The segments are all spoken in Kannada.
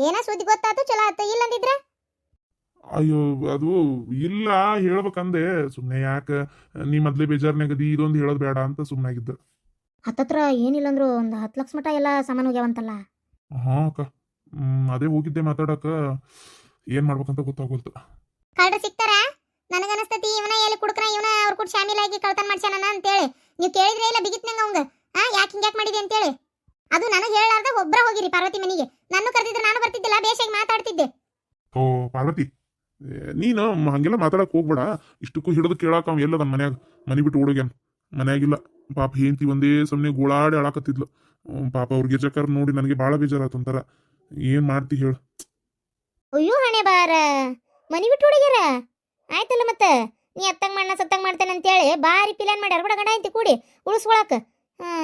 ಏನ ಸುದ್ದಿ ಗೊತ್ತಾತು? ಚಲೋ ಆಯ್ತು ಇಲ್ಲ ಅಂದಿದ್ರ ಅಯ್ಯೋ ಅದು ಇಲ್ಲ ಹೇಳ್ಬೇಕಂದೆ. ಸುಮ್ಮನೆ ಯಾಕೆ? ನೀ ಮೊದ್ಲೇ ಬೇಜಾರ್ನಾಗದಿ ಇದೊಂದು ಹೇಳೋದು ಬೇಡ ಅಂತ ಸುಮ್ಮನಾಗಿದ್ದ ಹತ್ತತ್ರ ಏನಿಲ್ಲ ಅಂದ್ರು ಒಂದು ಹತ್ತು ಲಕ್ಷ ಮಟ ಎಲ್ಲ ಸಾಮಾನು ಹೋಗ್ಯಾವಂತಲ್ಲ? ಹಾ ಅಕ್ಕ. ಹ್ಮ್, ಅದೇ ಹೋಗಿದ್ದೆ ಮಾತಾಡಕ. ಏನ್ ಮಾಡ್ಬೇಕಂತ ಗೊತ್ತಾಗೋಲ್ತು. ಕಳ್ರ ಸಿಗ್ತಾರ ನನಗನಸ್ತತಿ ಇವನ ಎಲ್ಲಿ ಕುಡ್ಕನ ಇವನ ಅವ್ರ ಕೂಡ ಶಾಮೀಲಾಗಿ ಕಳ್ತನ ಮಾಡ್ಸ್ಯಾನ ಅಂತೇಳಿ. ನೀವು ಕೇಳಿದ್ರೆ ಇಲ್ಲ ಬಿಗಿತ್ನಂಗ ಅವಂಗ. ಆ ಯಾಕೆ ಹಿಂಗ್ಯಾಕ್ ಮಾಡಿದೆ ಅಂತೇಳಿ. ಅದು ನನಗೆ ಹೇಳಾರ್ದ ಒಬ್ರ ಹೋಗಿರಿ ಪಾರ್ವತಿ ಮನೆಗೆ. ನಾನು ಕರೆದಿದ್ರೆ ನಾನು ಬರ್ತಿದ್ದಿಲ್ಲ ಬೇಷಾಗಿ ಮಾತಾಡ್ತಿದ್ದೆ. ಓ ಪಾರ್ವತಿ ನೀನು ಹಂಗೆಲ್ಲ ಮಾತಾಡಕ್ ಹೋಗ್ಬೇಡ. ಇಷ್ಟಕ್ಕೂ ಹಿಡಿದು ಕೇಳಾಕ ಅವ್ ಎಲ್ಲದ ನನ್ನ ಮನ್ಯಾಗ ಮನೆ ಬಿಟ್ಟು ಓಡೋಗ್ಯಾನ. ಮನ್ಯಾಗಿಲ್ಲ. ಪಾಪ ಹೆಂಡತಿ ಒಂದೇ ಸಮನೆ ಗೋಳಾಡಿ ಅಳಾಕತ್ತಿದ್ಲು ಪಾಪ ಅವ್ರಿಗೆ ಜಕರ್ ನೋಡಿ ನನಗೆ ಭಾಳ ಬೇಜಾರಾತು ಒಂಥರ ಏನ್ ಮಾಡ್ತಿ ಹೇಳು. ಅಯ್ಯೋ ಹಣೆ ಬಾರ ಮನೆ ಬಿಟ್ಟು ಹುಡುಗ್ಯಾರ ಆಯ್ತಲ್ಲ ಮತ್ತೆ? ನೀ ಅತ್ತಂಗ್ ಮಣ್ಣ ಸತ್ತಂಗ್ ಮಾಡ್ತೇನೆ ಅಂತೇಳಿ ಬಾರಿ ಪ್ಲಾನ್ ಮಾಡ್ಯಾರ. ಬಿಡ ಗಂಡ ಐತಿ ಕೂಡಿ ಉಳಿಸ್ಕೊಳಕ್.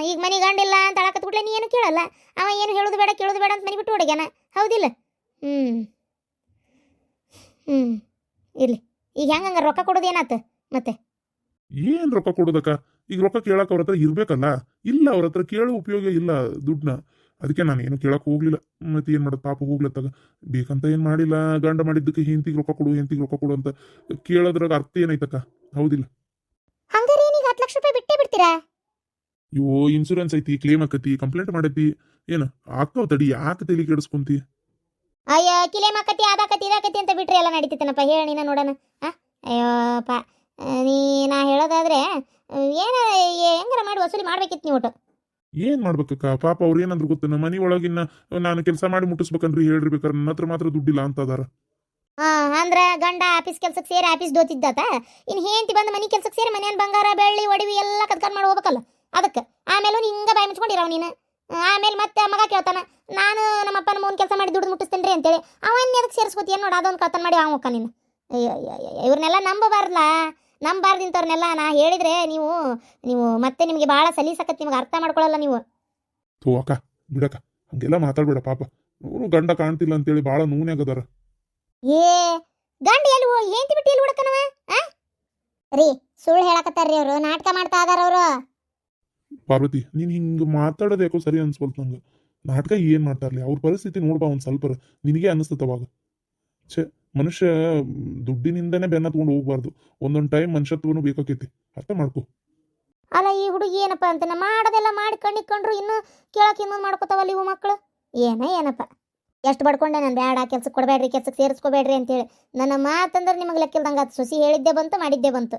ಈಗ ಮನೆ ಗಂಡಿಲ್ಲ ಅಂತ ಅಳಕತ್ ಕೂಡಲೇ ನೀ ಏನು ಕೇಳಲ್ಲ? ಅವ ಏನು ಹೇಳೋದು ಬೇಡ ಕೇಳೋದು ಬೇಡ ಅಂತ ಮನೆ ಬಿಟ್ಟು ಹೊಡಗ್ಯಾನ ಹೌದಿಲ್ಲ? ಹ್ಮ್. ಹ್ಞೂ ಇರ್ಲಿ. ಈಗ ಹೆಂಗಂಗ ರೊಕ್ಕ ಕೊಡೋದು ಏನಾತ ಮತ್ತೆ? ಏನ್ ರೊಕ್ಕ ಕೊಡೋದಕ್ಕ? ಈಗ ರೊಕ್ಕ ಕೇಳಕ್ ಅವ್ರ ಹತ್ರ ಇರಬೇಕಲ್ಲ? ಇಲ್ಲ ಅವ್ರ ಹತ್ರ ಕೇಳೋ ಉಪಯೋಗ ಇಲ್ಲ ದುಡ್ಡನ್ನ. ಅದಕ್ಕೆ ನಾನು ಏನು ಕೇಳಕ್ ಹೋಗ್ಲಿಲ್ಲ. ಮತ್ತೆ ಏನು ಮಾಡೋದು? ಪಾಪ ಹೋಗ್ಲತ್ತಾಗ ಬೇಕಂತ ಏನು ಮಾಡಿಲ್ಲ? ಗಂಡ ಮಾಡಿದ್ದಕ್ಕೆ ಹೆಂತಿಗೆ ರೊಕ್ಕ ಕೊಡು ಹೆಂತಿಗೆ ರೊಕ್ಕ ಕೊಡು ಅಂತ ಕೇಳೋದ್ರಾಗ ಅರ್ಥ ಏನೈತಕ್ಕ ಹೌದಿಲ್ಲ? ಹಂಗಾರೆ ಏನೀಗ ಹತ್ತು ಲಕ್ಷ ರೂಪಾಯಿ ಬಿಟ್ಟೇ ಬಿಡ್ತೀರಾ? ಇವು ಇನ್ಸೂರೆನ್ಸ್ ಐತಿ ಕ್ಲೇಮ್ ಆಕತಿ ಕಂಪ್ಲೇಂಟ್ ಮಾಡೈತಿ ಏನು ಆಗ್ತಾವ ತಡಿ ಯಾಕೆ ತಲೆ ಕೆಡಿಸ್ಕೊಂತಿ? ಅಯ್ಯೋ ಕ್ಲೇಮ್ ಆಕತಿ ಅದಾಕತಿ ಇದಾಕತಿ ಅಂತ ಬಿಟ್ರೆ ಎಲ್ಲ ನಡೀತಿತ್ತನಪ್ಪ ಹೇಳ ನೀನ ನೋಡೋಣ. ಅಯ್ಯೋಪ್ಪ ಅಯ್ಯೋ ಪಾ ನೀ ನಾ ಹೇಳೋದಾದ್ರೆ ಏನ ಹೆಂಗಾರ ಮಾಡಿ ವಸೂಲಿ ಮಾಡ್ಬೇಕಿತ್ತು ನೀವು ಒಟ್ಟು? ಏನ್ ಮಾಡ್ಬೇಕಕ್ಕ? ಪಾಪ ಅವ್ರು ಏನಂದ್ರು ಗೊತ್ತೇನ? ಮನಿ ಒಳಗಿನ್ನ ನಾನು ಕೆಲಸ ಮಾಡಿ ಮುಟ್ಟಿಸ್ಬೇಕನ್ರಿ ಹೇಳ್ರಿ ಬೇಕಾದ್ರೆ ನನ್ನ ಹತ್ರ ಮಾತ್ರ ದುಡ್ಡಿಲ್ಲ ಅಂತ ಅದಾರ. ಅಂದ್ರ ಗಂಡ ಆಫೀಸ್ ಕೆಲ್ಸಕ್ಕೆ ಸೇರಿ ಆಫೀಸ್ ದೋತಿದ್ದಾತ? ಇನ್ ಹೇಂತಿ ಬಂದು ಮನಿ ಕೆಲ್ಸಕ್ಕೆ ಸೇರಿ ಮನೆಯನ್ ಬಂಗಾರ ಬೆಳ್ಳಿ ಒಡವಿ ಎಲ್ಲ ಕದ್ಕೊಂಡ್ ಮಾಡಿ ಹೋಗ್ಬೇಕಲ್ಲ? ಅದಕ್ಕೆ. ಆಮೇಲೆ ಹಿಂಗೆ ಬಾಯಿ ಮುಚ್ಕೊಂಡಿರವ ನೀನು. ಆಮೇಲೆ ಮತ್ತೆ ಮಗ ಕೇಳ್ತಾನೆ ನಾನು ನಮ್ಮ ಅಪ್ಪನ ಮೂನ್ ಕೆಲಸ ಮಾಡಿ ದುಡ್ಡು ಮುಟ್ಟಿಸ್ತೇನ್ರಿ ಅಂತೇಳಿ. ಅವನ್ ಎದಕ್ಕೆ ಸೇರಿಸ್ಕೋತಿ ಏನು ನೋಡಿ ಅದೊಂದು ಕಳ್ತನ ಮಾಡಿ ಅವ ಹೋಗ್ಕ ನೀನು. ಇವ್ರನ್ನೆಲ್ಲ ನಂಬಬಾರ್ದಲ್ಲ ನಂಬಾರ್ದು ಇಂಥವ್ರನ್ನೆಲ್ಲ ನಾ ಹೇಳಿದ್ರೆ ನೀವು ನೀವು ಮತ್ತೆ ನಿಮಗೆ ಭಾಳ ಸಲೀಸಕತ್ ನಿಮ್ಗೆ ಅರ್ಥ ಮಾಡ್ಕೊಳ್ಳಲ್ಲ ನೀವು. ತೂ ಅಕ್ಕ ಬಿಡಕ್ಕ ಹಂಗೆಲ್ಲ ಮಾತಾಡ್ಬೇಡ ಪಾಪ. ಅವರು ಗಂಡ ಕಾಣ್ತಿಲ್ಲ ಅಂತೇಳಿ ಭಾಳ ನೂನ್ಯಾಗದಾರ. ಏ ಗಂಡ ಎಲ್ಲಿ ಹೋಗಿ ಹೆಂಡತಿ ಬಿಟ್ಟು ಎಲ್ಲಿ ಹುಡುಕನವ ರೀ ಸುಳ್ಳು ಹೇಳಕತ್ತಾರ್ರಿ ಅವರು ನಾಟಕ ಮಾಡ್ತಾ ಅದಾರ ಅವರು. ಪಾರ್ವತಿ, ನೀನು ಹಿಂಗ ಮಾತಾಡೋದು ಯಾಕೋ ಸರಿ ಅನ್ಸ್ಬಲ್ತು ನಂಗೆ. ನಾಟಕ ಏನ್ ಮಾಡ್ತಾರ್ಲಿ ಅವ್ರ ಪರಿಸ್ಥಿತಿ ನೋಡ್ಬಾ ಒಂದು ಸ್ವಲ್ಪ ನಿನಗೆ ಅನಿಸ್ತತವಾಗ ಛೇ, ಮನುಷ್ಯ ದುಡ್ಡಿನಿಂದನೇ ಬೆನ್ನ ತಗೊಂಡು ಹೋಗ್ಬಾರ್ದು. ಒಂದೊಂದು ಟೈಮ್ ಮನುಷ್ಯತ್ವನು ಬೇಕಾಕೈತಿ. ಅರ್ಥ ಮಾಡ್ಕೊ. ಅಲ್ಲ, ಈ ಹುಡುಗಿ ಏನಪ್ಪ ಅಂತ ಮಾಡೋದೆಲ್ಲ ಮಾಡಿ ಕಣ್ಣಿಕೊಂಡ್ರು ಇನ್ನು ಕೇಳಕ್ಕೆ ಇನ್ನೊಂದು ಮಾಡ್ಕೋತಾವಲ್ಲ ಇವು ಮಕ್ಕಳು ಏನ ಏನಪ್ಪ? ಎಷ್ಟು ಬಡ್ಕೊಂಡೆ ನಾನು? ಬೇಡ ಕೆಲ್ಸಕ್ಕೆ ಕೊಡಬೇಡ್ರಿ ಕೆಲ್ಸಕ್ಕೆ ಸೇರಿಸ್ಕೋಬೇಡ್ರಿ ಅಂತೇಳಿ. ನನ್ನ ಮಾತಂದ್ರೆ ನಿಮಗೆ ಲೆಕ್ಕಿಲ್ದಂಗೆ ಅದು ಸೊಸಿ ಹೇಳಿದ್ದೆ ಬಂತು, ಮಾಡಿದ್ದೆ ಬಂತು.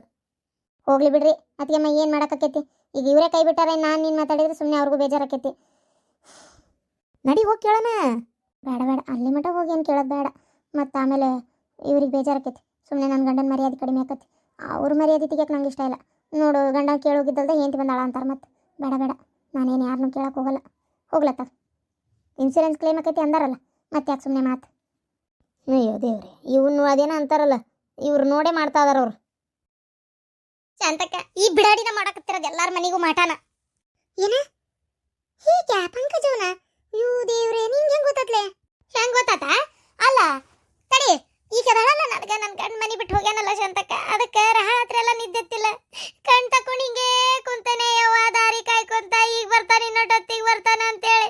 ಹೋಗ್ಲಿ ಬಿಡ್ರಿ. ಅದಕ್ಕೆಮ್ಮ ಏನು ಮಾಡೋಕ್ಕಾಕೈತಿ? ಈಗ ಇವರೇ ಕೈ ಬಿಟ್ಟಾರೆ, ನಾನು ನೀನು ಮಾತಾಡಿದ್ರೆ ಸುಮ್ಮನೆ ಅವ್ರಿಗೂ ಬೇಜಾರಾಕೈತಿ. ನಡಿ ಹೋಗಿ ಕೇಳೋಣ. ಬೇಡ ಬೇಡ. ಅಲ್ಲಿ ಮಟ್ಟ ಹೋಗಿ ಏನು ಕೇಳೋದು ಬೇಡ. ಮತ್ತು ಆಮೇಲೆ ಇವ್ರಿಗೆ ಬೇಜಾರಾಕೈತಿ. ಸುಮ್ಮನೆ ನನ್ನ ಗಂಡನ ಮರ್ಯಾದೆ ಕಡಿಮೆ ಆಕತಿ. ಅವ್ರ ಮರ್ಯಾದೆ ತೆಗಿಯಕ್ಕೆ ನಂಗೆ ಇಷ್ಟ ಇಲ್ಲ. ನೋಡು, ಗಂಡ ಕೇಳೋಗಿದ್ದಲ್ದೆ ಹೆಂಡತಿ ಬಂದಾಳ ಅಂತಾರೆ ಮತ್ತೆ. ಬೇಡ ಬೇಡ. ನಾನೇನು ಯಾರನ್ನೂ ಕೇಳಕ್ಕೆ ಹೋಗಲ್ಲ. ಹೋಗ್ಲತ್ತ. ಇನ್ಸೂರೆನ್ಸ್ ಕ್ಲೇಮ್ ಆಕೈತಿ ಅಂದಾರಲ್ಲ. ಮತ್ತೆ ಯಾಕೆ ಸುಮ್ಮನೆ ಮಾತು? ಅಯ್ಯೋ ದೇವ್ರಿ, ಇವನು ಅದೇನೋ ಅಂತಾರಲ್ಲ. ಇವ್ರು ನೋಡೇ ಮಾಡ್ತಾ ಇದಾರ ಅವ್ರು. ಶಾಂತಕ್ಕ ಈ ಬಿಡಾಡಿನ ಮಾಡಕತ್ತಿರೋದು ಎಲ್ಲಾರ ಮನೆಗೂ ಮಾಟಾನ ಏನ? ಹೀಗೆ ಪಂಕಜವನ? ಯೂ ದೇವ್ರೆ ನಿಂಗೆ ಹೆಂಗ್ ಗೊತ್ತಾತ್ಲೆ? ಹೆಂಗ್ ಗೊತ್ತಾತ? ಅಲ್ಲ ತಡಿ ಈಗ ಅದಲ್ಲ ನನಗ ನನ್ನ ಗಂಡ ಮನೆ ಬಿಟ್ಟು ಹೋಗ್ಯಾನಲ್ಲ ಶಾಂತಕ್ಕ ಅದಕ್ಕೆ ರಾತ್ರಿ ಎಲ್ಲ ನಿದ್ದೆತ್ತಿಲ್ಲ ಕಣ್ ತಕೊಂಡು ಹಿಂಗೆ ಕುಂತಾನೆ ಯವ್ವ ದಾರಿ ಕಾಯ್ಕೊಂತ ಈಗ ಬರ್ತಾನೆ ಇನ್ನೊಟ್ಟೊತ್ತಿಗೆ ಬರ್ತಾನ ಅಂತೇಳಿ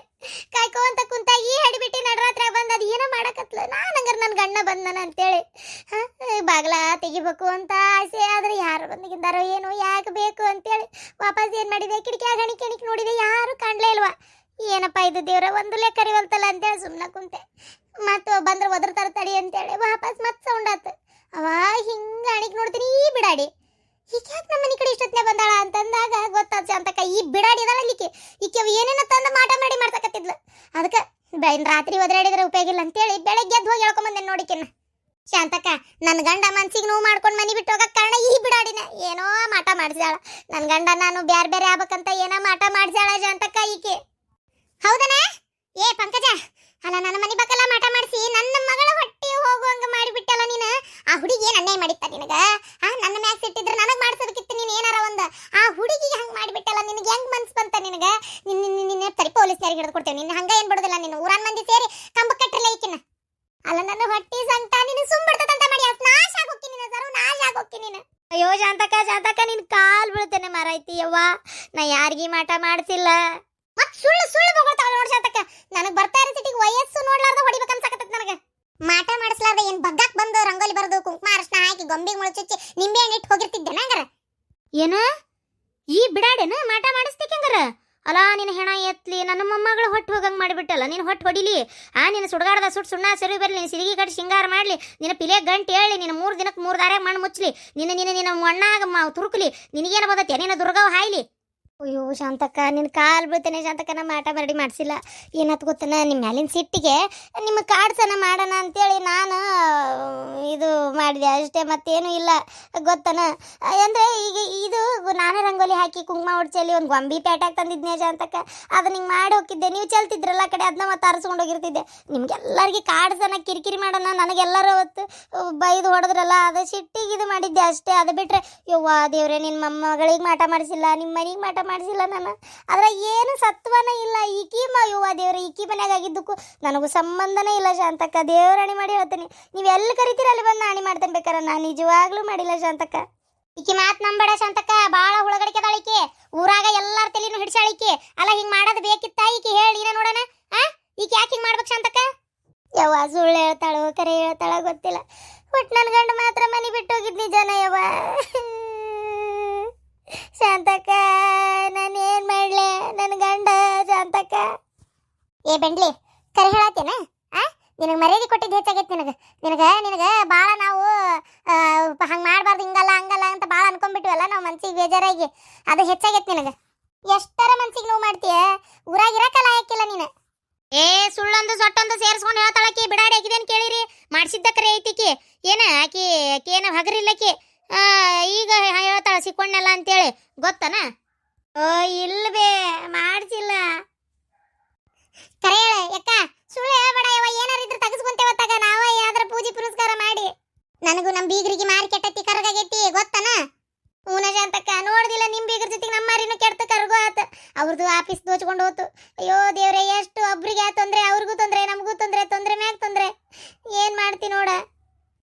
ಕಾಯ್ಕೊಂತ ಕುಂತ ಈ ಹಡಿಬಿಟ್ಟು ನಡರಾತ್ರಿ ಬಂದ ಅದು ಏನೋ ಮಾಡಕತ್ಲ ನಾನು ಹಂಗಾರೆ ನನ್ನ ಗಂಡ ಬಂದನ ಅಂತೇಳಿ ಹ, ಬಾಗ್ಲ ತೆಗಿಬೇಕು ಅಂತ ಆಸೆ ಆದ್ರೆ ಯಾರು ಬಂದಿದ್ದಾರೋ ಏನೋ ಯಾಕೆ ಬೇಕು ಅಂತೇಳಿ ವಾಪಸ್ ಏನು ಮಾಡಿದೆ ಕಿಟಕಿಯಾಗ ಹಣಿಕೆ ಹಣಿಕೆ ನೋಡಿದೆ ಯಾರು ಕಾಣ್ಲೇ ಇಲ್ವಾ ಏನಪ್ಪ ಇದು ದೇವ್ರ? ಒಂದು ಲೆಕ್ಕ ಕರಿವಲ್ತಲ್ಲ ಅಂತೇಳಿ ಸುಮ್ಮನೆ ಕುಂತೆ. ಮತ್ತು ಬಂದ್ರೆ ತರ ತಡಿ ಅಂತೇಳಿ ವಾಪಸ್ ಮತ್ತೆ ಸೌಂಡ್ ಆತು. ಅವ ಹಿಂಗ ಅಣಿಗೆ ನೋಡ್ತೀನಿ, ಈ ಬಿಡಾಡಿ. ಈಕೆ ಯಾಕೆ ನಮ್ಮ ಮನೆ ಕಡೆ ಇಷ್ಟೊತ್ತನೇ ಬಂದಾಳ ಅಂತಂದಾಗ ಗೊತ್ತಾದ ಅಂತಕ್ಕ ಈ ಬಿಡಾಡಿ ಅದಾಳ ಈಕೆ ಈಕೆ ಏನೇನ ತಂದು ಮಾಟ ಮಾಡಿ ಮಾಡ್ತಕತ್ತಿದ್ಲು ಅದಕ್ಕೆ ಬೆಳಿನ ರಾತ್ರಿ ಒದರಾಡಿದ್ರೆ ಉಪಯೋಗ ಇಲ್ಲ ಅಂತೇಳಿ ಬೆಳಗ್ಗೆ ಎದ್ದು ಹೋಗಿ ಹೇಳ್ಕೊಂಬಂದೆ ನೋಡಿಕೆನ. ಶಾಂತಕ್ಕ ನನ್ನ ಗಂಡ ಮನ್ಸಿಗೆ ನೋವು ಮಾಡ್ಕೊಂಡು ಮನೆ ಬಿಟ್ಟು ಹೋಗಕ್ಕೆ ಕಾರಣ ಈ ಬಿಡಾಡಿನ. ಏನೋ ಮಾಟ ಮಾಡಿಸ್ಯಾಳ. ನನ್ನ ಗಂಡ ನಾನು ಬೇರೆ ಬೇರೆ ಆಗ್ಬೇಕಂತ ಏನೋ ಮಾಟ ಮಾಡಿಸ್ಯಾಳ ಶಾಂತಕ್ಕ ಈಕೆ. ಹೌದನ? ಏ, ಪಂಕಜ, ಅಲ್ಲ, ನನ್ನ ಮನೆ ಬಕಲ್ಲ ಮಾಟ ಮಾಡಿಸಿ, ನನ್ನ ಮಗಳ ಹೊಟ್ಟೆ ಹೋಗುವಂಗ ಮಾಡಿಬಿಟ್ಟಲ್ಲ ನೀನು? ಆ ಹುಡುಗಿ ಏನ್ ಅನ್ಯಾಯ ಮಾಡಿತ್ತ ನಿನಗ? ಆ, ನನ್ನ ಮ್ಯಾಕ್ ಸಿಟ್ಟಿದ್ರೆ ನನಗ್ ಮಾಡ್ಸೋದಕ್ಕಿತ್ತು ನೀನ್ ಏನಾರ ಒಂದ? ಆ ಹುಡುಗಿ ಹಂಗ್ ಮಾಡಿಬಿಟ್ಟಲ್ಲ, ನಿನಗೆ ಹೆಂಗ್ ಮನ್ಸ್ ಬಂತ ನಿನಗ ನಿನ್ನ ನಿನ್ನ ತರಿ ಪೊಲೀಸ್ನರಿಗೆ ಹಿಡಿದು ಕೊಡ್ತೇವೆ. ನಿನ್ನ ಹಂಗ ಏನ್ ಬಿಡುದಿಲ್ಲ ನೀನು? ಊರಾನ್ ಮಂದಿ ಸೇರಿ ಕಂಬ ಕಟ್ಟಲ್ಲ ಈಕಿನ. ಅಲ್ಲ, ನನ್ನ ಹೊಟ್ಟಿ ಸಂಕಟ, ನೀನು ಸುಂಬಿಡ್ತದಂತ ಮಾಡಿ. ಅದ್ ನಾಶ ಆಗೋಕ್ಕಿ ನೀನು, ಸರು, ನಾಶ ಆಗೋಕ್ಕಿ ನೀನು. ಅಯ್ಯೋ ಶಾಂತಕ ಶಾಂತಕ ನಿನ್ ಕಾಲು ಬೀಳ್ತೇನೆ ಮಾರೈತಿ ಯವ್ವ. ನಾ ಯಾರಿಗಿ ಮಾಟ ಮಾಡ್ಸಿಲ್ಲ. ಸುಳ್ಳು ಸುಳ್ಳು ಬೊಗಳ್ತಾಳ ನೋಡ್ ಶಾತಕ ನನಗ್ ಬರ್ತಾ ಇರೋ ಸಿಟಿಗೆ ವಯಸ್ಸು ನೋಡ್ಲಾರ್ದ ಹೊಡಿಬೇಕು ನನಗೆ. ಮಾಟ ಮಾಡಿಸ್ಲಾರ್ದ ಏನ್ ಬಗ್ಗಾಕ್ ಬಂದು ರಂಗೋಲಿ ಬರೆದು ಕುಂಕುಮ ಅರಶಿನ ಹಾಕಿ ಗೊಂಬಿ ಮುಳುಚುಚ್ಚಿ ನಿಂಬೆ ಹಣ್ಣು ಇಟ್ಟು ಹೋಗಿರ್ತಿದ್ದೆ ನಂಗರ ಏನು? ಈ ಬಿಡಾಡೇನ ಮಾಟ ಮಾಡಿಸ್ತಿಕ್ಕಂಗರ ಅಲ್ಲ ನಿನ್ನ ಹೆಣ ಎತ್ಲಿ, ನನ್ನ ಮೊಮ್ಮಗಳು ಹೊಟ್ಟು ಹೋಗಂಗ್ ಮಾಡಿಬಿಟ್ಟಲ್ಲ, ನೀನು ಹೊಟ್ಟು ಹೊಡಿಲಿ. ಆ, ನಿನ್ನ ಸುಡಗಾಡದ ಸುಟ್ಟು ಸುಣ್ಣ ಸರಿ ಬರಲಿ, ನಿನ್ನ ಸಿರಿಗಿ ಕಟ್ಟಿ ಶೃಂಗಾರ ಮಾಡಲಿ. ನಿನ್ನ ಪಿಲೆ ಗಂಟು ಹೇಳಿ, ನಿನ್ನ ಮೂರು ದಿನಕ್ಕೆ ಮೂರು ದಾರೇ ಮಣ್ಣು ಮುಚ್ಚಲಿ ನಿನ್ನ ನಿನ್ನ ನಿನ್ನ ಮಣ್ಣಾಗ ತುರುಕ್ಲಿ. ನಿನಗೇನು ಬದತ್ತೆ ನಿನ್ನ ದುರ್ಗವ್ ಹಾಯ್ಲಿ. ಅಯ್ಯೋ ಶಾಂತಕ್ಕ ನಿನ್ನ ಕಾಲು ಬೀಳ್ತೇನೆ ಶಾಂತಕ್ಕ, ನಮ್ಮ ಮಾಟ ಮರಡಿ ಮಾಡಿಸಿಲ್ಲ. ಏನತ್ ಗೊತ್ತನ ನಿಮ್ಮ ಮ್ಯಾಲಿನ ಸಿಟ್ಟಿಗೆ ನಿಮ್ಮ ಕಾಡ್ಸನ ಮಾಡೋಣ ಅಂತೇಳಿ ನಾನು ಇದು ಮಾಡಿದೆ. ಅಷ್ಟೇ ಮತ್ತೇನು ಇಲ್ಲ. ಗೊತ್ತನ? ಅಂದರೆ ಈಗ ಇದು ನಾನು ರಂಗೋಲಿ ಹಾಕಿ ಕುಂಕುಮ ಹೊಡ್ಚಲ್ಲಿ ಒಂದು ಗೊಂಬಿ ಪ್ಯಾಟಾಗಿ ತಂದಿದ್ನೆ ಶಾಂತಕ್ಕ. ಅದನ್ನ ಹಿಂಗೆ ಮಾಡಿ ಹೋಗಿದ್ದೆ ನೀವು ಚೆಲ್ತಿದ್ರಲ್ಲ ಕಡೆ ಅದನ್ನ ಮತ್ತೆ ಅರಸ್ಕೊಂಡು ಹೋಗಿರ್ತಿದ್ದೆ. ನಿಮ್ಗೆಲ್ಲರಿಗೆ ಕಾಡ್ಸನ ಕಿರಿಕಿರಿ ಮಾಡೋಣ, ನನಗೆಲ್ಲರೂ ಅವತ್ತು ಬೈದು ಹೊಡೆದ್ರಲ್ಲ, ಅದು ಸಿಟ್ಟಿಗೆ ಇದು ಮಾಡಿದ್ದೆ ಅಷ್ಟೇ. ಅದು ಬಿಟ್ರೆ, ಯವ್ವ ದೇವ್ರೆ ನಿನ್ನ ಮೊಮ್ಮಗಳಿಗೆ ಮಾಟ ಮಾಡಿಸಿಲ್ಲ ನಿಮ್ಮ ಮನೆಗೆ ಮಾಟ ಮಾಡಿಸಿಲ್ಲ ನಾನು. ಆದರೆ ಏನು ಸತ್ವನೇ ಇಲ್ಲ. ಈಕಿ ಮ ಯುವ ದೇವ್ರೆ, ಈಕಿ ಮನ್ಯಾಗ ಆಗಿದ್ದಕ್ಕೂ ನನಗೂ ಸಂಬಂಧನೇ ಇಲ್ಲ ಶಾಂತಕ್ಕ. ದೇವ್ರ ಅಣಿ ಮಾಡಿ ಹೇಳ್ತೀನಿ. ನೀವು ಎಲ್ಲಿ ಕರಿತೀರ ಅಲ್ಲಿ ಬಂದು ಅಣಿ ಮಾಡ್ತೇನೆ ಬೇಕಾರೆ? ನಾನು ನಿಜವಾಗ್ಲೂ ಮಾಡಿಲ್ಲ ಶಾಂತಕ್ಕ. ಈಕಿ ಮಾತ್ ನಂಬಡ ಶಾಂತಕ್ಕ. ಭಾಳ ಹುಳಗಡಿಕೆ ದಾಳಿಕೆ ಊರಾಗ ಎಲ್ಲಾರ ತಲೆನೂ ಹಿಡ್ಸಾಳಿಕೆ ಅಲ್ಲ, ಹಿಂಗೆ ಮಾಡೋದು ಬೇಕಿತ್ತ ಈಕಿ? ಹೇಳಿ ನೋಡೋಣ. ಆ? ಈಕಿ ಯಾಕೆ ಹಿಂಗೆ ಮಾಡ್ಬೇಕು ಶಾಂತಕ್ಕ? ಯವ್ವ, ಸುಳ್ಳು ಹೇಳ್ತಾಳೋ, ಕರೆ ಹೇಳ್ತಾಳ ಗೊತ್ತಿಲ್ಲ. ಬಟ್ ನನ್ನ ಗಂಡ ಮಾತ್ರ ಮನೆ ಬಿಟ್ಟು ಹೋಗಿದ್ ನಿಜನ ಯವ್ವ? ಶಾಂತಕ್ಕ. ಬೆಂಡ್ಲಿ ಕರೆ ಹೇಳತ್ತೇನ? ಆ? ನಿನಗೆ ಮರ್ಯಾದೆ ಕೊಟ್ಟಿದ್ದು ಹೆಚ್ಚಾಗೈತೆ ನಿನಗೆ. ನಿನಗೆ ನಿನಗೆ ಭಾಳ ನಾವು ಹಂಗೆ ಮಾಡಬಾರ್ದು, ಹಿಂಗಲ್ಲ, ಹಂಗಲ್ಲ ಅಂತ ಭಾಳ ಅನ್ಕೊಂಡ್ಬಿಟ್ವಲ್ಲ ನಾವು ಮನ್ಸಿಗೆ ಬೇಜಾರಾಗಿ. ಅದು ಹೆಚ್ಚಾಗೈತೆ ನಿನಗೆ. ಎಷ್ಟರ ಮನ್ಸಿಗೆ ನೋವು ಮಾಡ್ತೀಯ? ಊರಾಗ ಯಾಕಿಲ್ಲ ನೀನು. ಏ, ಸುಳ್ಳೊಂದು ಸೊಟ್ಟೊಂದು ಸೇರಿಸ್ಕೊಂಡು ಹೇಳ್ತಾಳಕಿ ಬಿಡಾಡಿ ಹಾಕಿದೇನು ಕೇಳಿರಿ? ಮಾಡಿಸಿದ್ದಕ್ಕರೆ ಐತಿಕಿ ಏನ, ಆಕಿ ಆಕಿ ಏನ ಹಗರಿಲ್ಲಕಿ ಈಗ ಹೇಳ್ತಾಳ ಸಿಕ್ಕೊಂಡಲ್ಲ ಅಂತೇಳಿ. ಗೊತ್ತನ? ಓ, ಇಲ್ವೇ, ಮಾಡ್ಸಿಲ್ಲ. ಕರೆ ಹೇಳ, ಯಕ್ಕ. ಸುಳ್ಳು ಹೇಳ್ಬೇಡ ಯವ ಏನಾರ ಇದ್ರೆ ತಗಸ್ಕೊಂತೇವ ತಗ ನಾವ ಯಾವ್ದಾರ ಪೂಜೆ ಪುರಸ್ಕಾರ ಮಾಡಿ. ನನಗೂ ನಮ್ಮ ಬೀಗರಿಗೆ ಮಾರಿ ಕೆಟ್ಟತಿ ಕರಗಾಗೈತಿ ಗೊತ್ತನ? ಊನಜ ಅಂತಕ್ಕ ನೋಡ್ದಿಲ್ಲ ನಿಮ್ಮ ಬೀಗರ ಜೊತೆಗೆ ನಮ್ಮ ಮಾರಿನೂ ಕೆಟ್ಟ ಕರ್ಗು ಆತ. ಅವ್ರದ್ದು ಆಫೀಸ್ ದೋಚ್ಕೊಂಡು ಹೋತು. ಅಯ್ಯೋ ದೇವ್ರೆ, ಎಷ್ಟು ಒಬ್ರಿಗೆ ಆ ತೊಂದ್ರೆ, ಅವ್ರಿಗೂ ತೊಂದ್ರೆ, ನಮಗೂ ತೊಂದ್ರೆ ತೊಂದ್ರೆ ಮ್ಯಾಗ ತೊಂದ್ರೆ. ಏನ್ ಮಾಡ್ತಿ ನೋಡ?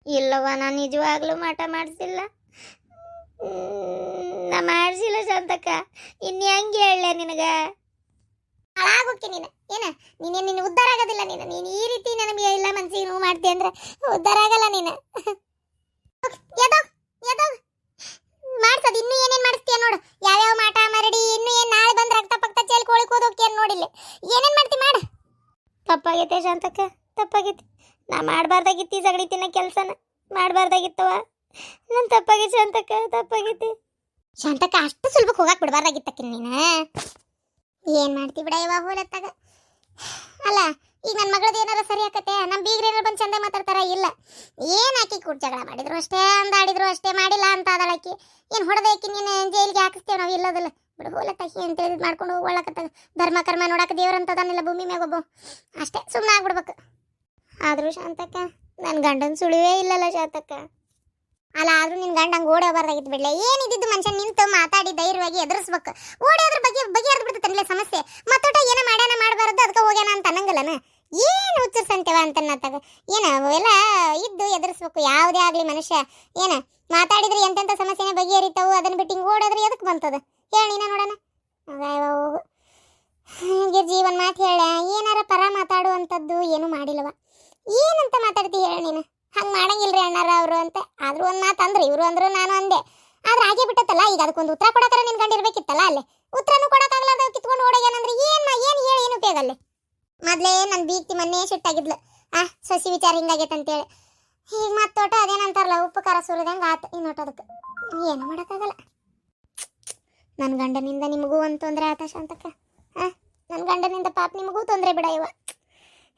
ಇಲ್ಲವ್ವ, ನಾನು ನಿಜವಾಗ್ಲೂ ಮಾಟ ಮಾಡಿಸಿಲ್ಲ. ನಾ ಮಾಡಿಸಿಲ್ಲ ಶಾಂತಕ್ಕ. ಇನ್ನು ಹೆಂಗೆ ಹೇಳಲೆ ನಿನಗೆ? ಹಾಳಾಗೋಕೆ ನೀನು. ನೀನು ನಿನ್ನ ಉದ್ಧಾರ ಆಗೋದಿಲ್ಲ ನೀನು. ನೀನು ಈ ರೀತಿ ನನಗೆ ಇಲ್ಲ ಮನಸ್ಸಿಗೆ ನೋವು ಮಾಡ್ತೀಯ ಅಂದ್ರೆ ಉದ್ಧಾರ ಆಗಲ್ಲ ನೀನು. ಎದೋ ಎದೋ. ಮಾಡ್ಸದ್, ಇನ್ನೂ ಏನೇನು ಮಾಡಿಸ್ತೀಯ ನೋಡು. ಯಾವ್ಯಾವ ಮಾಟ, ಮರಡಿ, ಇನ್ನೂ ಏನು ನಾಳೆ ಬಂದ್ರೆ ರಕ್ತ ಪಕ್ತ ಚೇಲ್ ಕೋಳಿ ಕೂದೋಕೆ ನೋಡಿಲ್ಲ. ಏನೇನು ಮಾಡ್ತಿ ಮಾಡು. ತಪ್ಪಾಗೈತೆ ಶಾಂತಕ್ಕ, ತಪ್ಪಾಗೈತಿ. ನಾ ಮಾಡಬಾರ್ದಾಗಿತ್ತಿ ಸಗಡಿ ತಿನ್ನೋ ಕೆಲಸನ. ಮಾಡಬಾರ್ದಾಗಿತ್ತವ ನನ್ನ ತಪ್ಪಾಗೈತೆ ಶಾಂತಕ್ಕ, ತಪ್ಪಾಗೈತಿ. ಶಾಂತಕ್ಕ, ಅಷ್ಟು ಸುಲಭಕ್ಕೆ ಹೋಗಕ್ ಬಿಡಬಾರ್ದಾಗಿತ್ತಕ್ಕ ನೀನು. ಏನ್ ಮಾಡ್ತಿ ಬಿಡ ಇವಾಗ ಹೋಲತ್ತಾಗ. ಅಲ್ಲ, ಈಗ ನನ್ನ ಮಗಳದ್ದು ಏನಾರ ಸರಿ ಆಕತೆ ನಮ್ಮ ಬೀಗ್ರ ಬಂದು ಚಂದ ಮಾತಾಡ್ತಾರ? ಇಲ್ಲ. ಏನು ಆಕಿ ಕೂಡ ಜಗಳ ಮಾಡಿದ್ರು ಅಷ್ಟೇ, ಅಂದಾಡಿದ್ರು ಅಷ್ಟೇ, ಮಾಡಿಲ್ಲ ಅಂತ ಅದಳ ಆಕಿ. ಏನು ಹೊಡೆದಾಕಿ ನೀನು ಜೈಲಿಗೆ ಹಾಕಿಸ್ತೇವೆ ನಾವು ಇಲ್ಲದಲ್ಲ. ಬಿಡು ಹೋಲತ್ತಾಕಿ ಅಂತ ಹೇಳಿದ್ ಮಾಡ್ಕೊಂಡು ಹೋಗ್ಕೊಳ್ಳಕತ್ತಾಗ ಧರ್ಮ, ಕರ್ಮ ನೋಡಕ್ಕೆ ದೇವ್ರಂತದಾನಿಲ್ಲ ಭೂಮಿ ಮ್ಯಾಗ ಒಬ್ಬ. ಅಷ್ಟೇ ಸುಮ್ಮನೆ ಆಗ್ಬಿಡ್ಬೇಕು. ಆದರೂ ಶಾಂತಕ್ಕ ನನ್ನ ಗಂಡನ ಸುಳಿವೇ ಇಲ್ಲಲ್ಲ ಶಾಂತಕ್ಕ. ಅಲ್ಲ ಆದ್ರೂ ನಿನ್ ಗಂಡ ಹಂಗೆ ಓಡಿ ಹೋಗ್ಬಾರ್ದಾಗಿತ್ತು ಬಿಡ್ಲೆ. ಏನಿದ್ದು ಮನುಷ್ಯ, ನಿಂತು ಮಾತಾಡಿ ಧೈರ್ಯವಾಗಿ ಎದುರಿಸ್ಬೇಕು. ಓಡಿ ಅದ್ರ ಬಗ್ಗೆ ಬಗೆಹರಿದು ಬಿಡ್ತಲ್ಲ ಸಮಸ್ಯೆ. ಮತ್ತೊಟ ಏನ ಮಾಡ್ಯಾನ ಮಾಡಬಾರ್ದು ಅದಕ್ಕೆ ಹೋಗ್ಯಾನ ಅಂತ ಅನ್ನಂಗಲ್ಲನ? ಏನು ಹುಚ್ಚರ್ಸಂತೇವ ಅಂತ ಅನ್ನತ್ತಾಗ ಏನ, ಅವೆಲ್ಲ ಇದ್ದು ಎದುರಿಸ್ಬೇಕು. ಯಾವುದೇ ಆಗಲಿ ಮನುಷ್ಯ. ಏನ, ಮಾತಾಡಿದ್ರೆ ಎಂತೆಂಥ ಸಮಸ್ಯೆನೇ ಬಗೆಹರಿತಾವು ಅದನ್ನ ಬಿಟ್ಟು ಹಿಂಗೆ ಓಡೋದ್ರೆ ಎದಕ್ಕೆ ಬಂತದ? ಹೇಳಿ ನೀನ ನೋಡೋಣ. ಹೋಗು ಹೀಗೆ ಜೀವನ್ ಮಾತು ಹೇಳ ಏನಾರ ಪರ ಮಾತಾಡುವಂಥದ್ದು ಏನು ಮಾಡಿಲ್ಲವ. ಏನಂತ ಮಾತಾಡ್ತಿ ಹೇಳ ನೀನು? ಹಂಗೆ ಮಾಡಂಗಿಲ್ರಿ ಅಣ್ಣಾರ ಅವರು ಅಂತ. ಆದರೂ ಒಂದು ಮಾತು ಅಂದ್ರೆ, ಇವರು ಅಂದರು ನಾನು ಅಂದೆ. ಆದ್ರೆ ಹಾಗೆ ಬಿಟ್ಟತ್ತಲ್ಲ, ಈಗ ಅದಕ್ಕೊಂದು ಉತ್ತರ ಕೊಡಕರ ನಿನ್ನ ಗಂಡಿರ್ಬೇಕಿತ್ತಲ್ಲ ಅಲ್ಲಿ. ಉತ್ತರನೂ ಕೊಡಕ್ಕಾಗಲ್ಲ ಕಿತ್ಕೊಂಡು ಓಡೋಗ್ಯಾನಂದ್ರೆ ಏನ್ ಏನು ಹೇಳಿ ಏನು ಉಪಯೋಗ ಅಲ್ಲಿ? ಮೊದಲೇ ನನ್ನ ಬೀಗ್ತಿ ಮೊನ್ನೆ ಸಿಟ್ಟಾಗಿದ್ಲು ಆ, ಸಸಿ ವಿಚಾರ ಹಿಂಗಾಗೈತೆ ಅಂತೇಳಿ. ಈಗ ತೋಟ ಅದೇನಂತಾರಲ್ಲ, ಉಪ್ಪು, ಖಾರ ಸುರಿದಂಗೆ ಆತು ಇನ್ನೊಟ್ಟು ಅದಕ್ಕೆ ಏನು ಮಾಡೋಕ್ಕಾಗಲ್ಲ. ನನ್ನ ಗಂಡನಿಂದ ನಿಮಗೂ ಒಂದು ತೊಂದರೆ ಆತ ಶಾಂತಕ್ಕ. ಹಾಂ ನನ್ನ ಗಂಡನಿಂದ ಪಾಪ ನಿಮಗೂ ತೊಂದರೆ ಬಿಡ ಇವ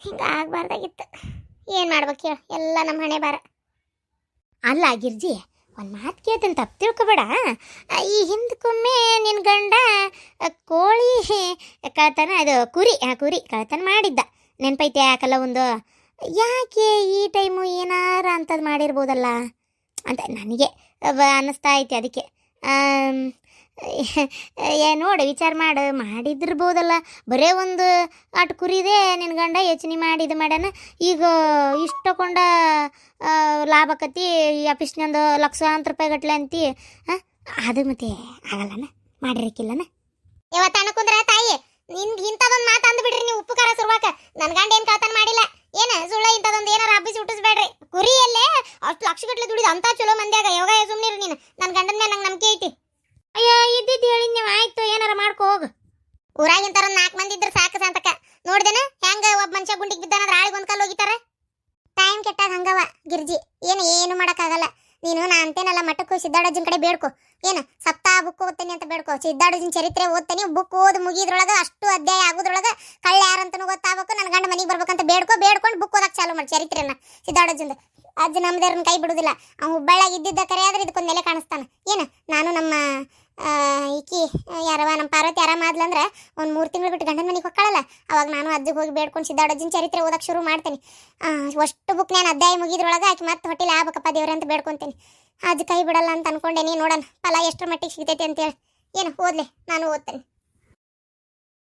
ಹಿಂಗೆ ಆಗ್ಬಾರ್ದಾಗಿತ್ತು. ಏನು ಮಾಡ್ಬೇಕು ಹೇಳು. ಎಲ್ಲ ನಮ್ಮ ಹಣೆ ಬಾರ ಅಲ್ಲ ಗಿರ್ಜಿ, ಒಂದು ಮಾತು ಕೇಳ್ತೀನಿ, ತಪ್ಪು ತಿಳ್ಕೊಬೇಡ. ಈ ಹಿಂದಕ್ಕೊಮ್ಮೆ ನಿನ್ನ ಗಂಡ ಕೋಳಿ ಕಳ್ತನ, ಅದು ಕುರಿ, ಆ, ಕುರಿ ಕಳ್ತನ ಮಾಡಿದ್ದ. ನೆನಪೈತೆ ಯಾಕಲ್ಲ ಒಂದು ಯಾಕೆ ಈ ಟೈಮು ಏನಾರ ಅಂಥದ್ದು ಮಾಡಿರ್ಬೋದಲ್ಲ? ಅಂತ ನನಗೆ ಅನ್ನಿಸ್ತಾ ಐತೆ ಅದಕ್ಕೆ. ನೋಡಿ, ವಿಚಾರ ಮಾಡು. ಮಾಡಿದಿರ್ಬೋದಲ್ಲ ಬರೇ ಒಂದು ಅಟ್ ಕುರಿದೇ ನಿನ್ನ ಗಂಡ ಯೋಚನೆ ಮಾಡಿ ಇದು ಮಾಡ್ಯಾನ. ಈಗ ಇಷ್ಟು ತಗೊಂಡ ಲಾಭ ಆಕತಿ ಈ ಆಫೀಸ್ನಂದು ಲಕ್ಷಾಂತರ ರೂಪಾಯಿ ಗಟ್ಲೆ ಅಂತಿ. ಹಾಂ ಅದು ಮತ್ತೆ ಆಗಲ್ಲನ? ಮಾಡಿರಕ್ಕಿಲ್ಲನ ಅಣ್ಣ ಕುಂದ್ರ ತಾಯಿ, ನಿನ್ಗೆ ಇಂಥದೊಂದು ಮಾತು ಅಂದ್ಬಿಡ್ರಿ ನೀವು ಉಪ್ಪು ಖಾರ ನನ್ನ ನನ್ ಗಂಡ ಏನು ಕಳ್ತನ ಮಾಡಿಲ್ಲ. ಏನ, ಸುಳ್ಳ ಇಂಥದೊಂದು ಏನಾರ ಹಬ್ಬಿಸಿ ಹುಟ್ಟಿಸ್ಬೇಡ್ರಿ. ಕುರಿಯಲ್ಲೇ ಅಷ್ಟು ಲಕ್ಷ ಗಟ್ಲೆ ದುಡಿದ ಅಂತ ಚಲೋ ಮಂದಿಯಾಗ. ಯಾವಾಗ ಸುಮ್ಮನೆ ನೀನು? ನನ್ನ ಗಂಡನ ಮೇಲೆ ನಂಗೆ ನಂಬಿಕೆ ಐತಿ. ಅಯ್ಯೋ ಇದ್ದಿದ್ದು ಹೇಳಿ ನೀವು ಆಯ್ತು ಏನಾರ ಮಾಡ್ಕೋ ಹೋಗು. ಊರಾಗಿಂತಾರ ನಾಲ್ಕು ಮಂದಿ ಇದ್ರೆ ಸಾಕು ಸಂತಕ. ನೋಡ್ದೇನ ಹೆಂಗ ಒಬ್ಬ ಮನುಷ್ಯ ಗುಂಡಿಗೆ ಬಿದ್ದಾನಂದ್ರ ಆಳಿಗೆ ಒಂದ್ ಕಾಲು ಹೋಗಿತಾರೆ ಟೈಮ್ ಕೆಟ್ಟಾಗ ಹಂಗವ ಗಿರ್ಜಿ. ಏನು ಏನು ಮಾಡೋಕ್ಕಾಗಲ್ಲ. ನೀನು ನಾ ಅಂತೇನಲ್ಲ ಮಠಕ್ಕೂ ಸಿದ್ದಾಡೋಜಿನ ಕಡೆ ಬೇಡ್ಕೊ. ಏನು ಸಪ್ತಾಹ ಬುಕ್ ಓದ್ತೇನೆ ಅಂತ ಬೇಡ್ಕೊ. ಸಿದ್ದಾಡೋಜಿನ ಚರಿತ್ರೆ ಓದ್ತೇನೆ ಬುಕ್ ಓದ್ ಮುಗಿದ್ರೊಳಗ ಅಷ್ಟು ಅಧ್ಯಾಯ ಆಗೋದ್ರೊಳಗ ಕಳ್ಳ ಯಾರಂತನೂ ಗೊತ್ತಾಗಬೇಕು ನನ್ನ ಗಂಡ ಮನೆಗೆ ಬರ್ಬೇಕಂತ ಬೇಡ್ಕೊ ಬೇಡ್ಕೊಂಡು ಬುಕ್ ಓದಕ್ಕೆ ಚಾಲು ಮಾಡಿ ಚರಿತ್ರೆನ. ಸಿದ್ದಾಡೋಜಂದು ಅಜ್ಜ ನಮ್ದೇವ್ರನ್ನ ಕೈ ಬಿಡುದಿಲ್ಲ. ಅವ್ನು ಹುಬ್ಬಳ್ಳಾಗಿ ಇದ್ದಿದ್ದ ಕರೆ ಆದ್ರೆ ಇದಕ್ಕೊಂದು ನೆಲೆ ಕಾಣಿಸ್ತಾನೆ. ಏನ ನಾನು ನಮ್ಮ ಈಕಿ ಯಾರವ ನಮ್ಮ ಪಾರ್ವತಿ ಆರಾಮಾದ್ಲಂದ್ರ ಒಂದು ಮೂರು ತಿಂಗಳು ಬಿಟ್ಟು ಗಂಡನ ಮನೆಗೆ ಹೊಕ್ಕಳಲ್ಲ. ಅವಾಗ ನಾನು ಅಜ್ಜಿಗೆ ಹೋಗಿ ಬೇಡ್ಕೊಂಡು ಸಿದ್ದಾಡಜ್ಜಿನ ಚರಿತ್ರೆ ಓದಕ್ಕೆ ಶುರು ಮಾಡ್ತೀನಿ. ಅಷ್ಟು ಬುಕ್ ನಾನು ಅಧ್ಯಾಯ ಮುಗಿದ್ರೊಳಗೆ ಆಕೆ ಮತ್ತೆ ಹೊಟ್ಟೆಲಿ ಆಗ್ಬೇಕಪ್ಪ ದೇವ್ರ ಅಂತ ಬೇಡ್ಕೊತೀನಿ. ಅಜ್ಜಿ ಕೈ ಬಿಡಲ್ಲ ಅಂತ ಅನ್ಕೊಂಡೇನಿ ನೋಡೋಣ. ಫಲ ಎಷ್ಟರ ಮಟ್ಟಿಗೆ ಸಿಗ್ತೈತೆ ಅಂತೇಳಿ. ಏನು, ಓದಲಿ, ನಾನು ಓದ್ತೇನೆ.